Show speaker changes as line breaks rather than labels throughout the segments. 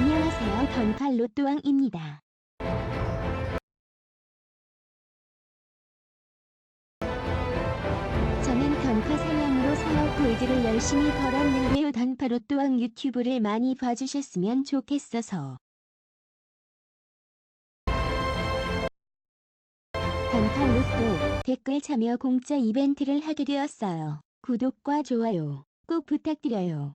안녕하세요. 던팔 로또왕입니다. 저는 던파 사냥으로 사억 골드를 열심히 벌었는데요. 던파 로또왕 유튜브를 많이 봐주셨으면 좋겠어서. 던파 로또 댓글 참여 공짜 이벤트를 하게 되었어요. 구독과 좋아요 꼭 부탁드려요.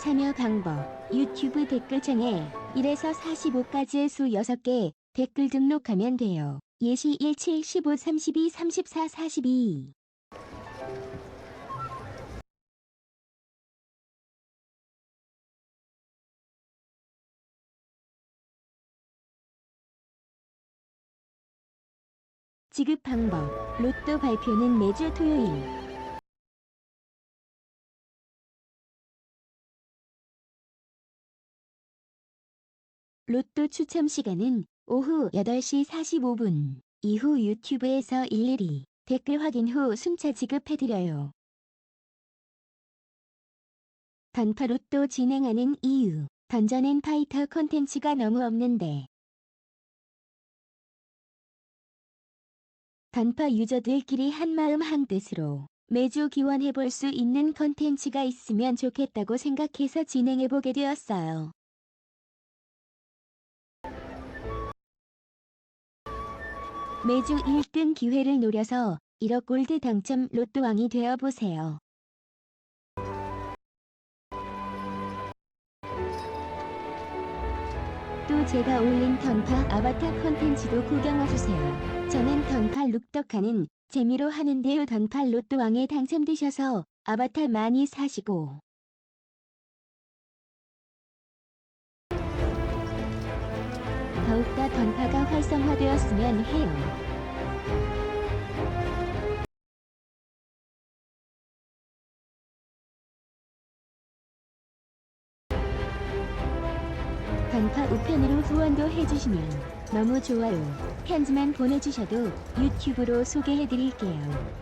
참여 방법 유튜브 댓글창에 1에서 45까지의 수 6개 댓글 등록하면 돼요. 예시 17, 15, 32, 34, 42 지급 방법 로또 발표는 매주 토요일 로또 추첨 시간은 오후 8시 45분 이후 유튜브에서 일일이 댓글 확인 후 순차 지급해드려요. 던파 로또 진행하는 이유 던전앤 파이터 콘텐츠가 너무 없는데 던파 유저들끼리 한마음 한뜻으로 매주 기원해볼 수 있는 콘텐츠가 있으면 좋겠다고 생각해서 진행해보게 되었어요. 매주 1등 기회를 노려서 1억 골드 당첨 로또왕이 되어보세요. 또 제가 올린 던파 아바타 콘텐츠도 구경와주세요. 저는 던파 룩덕하는 재미로 하는데요. 던파 로또왕에 당첨되셔서 아바타 많이 사시고 더욱더 던파가 활성화되었으면 해요. 단파 우편으로 후원도 해주시면 너무 좋아요. 편지만 보내주셔도 유튜브로 소개해드릴게요.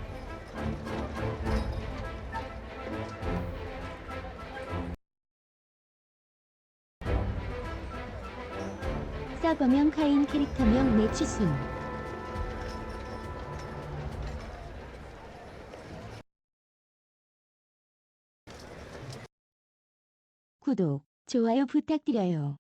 서버명 카인 캐릭터명 매추순 구독, 좋아요 부탁드려요.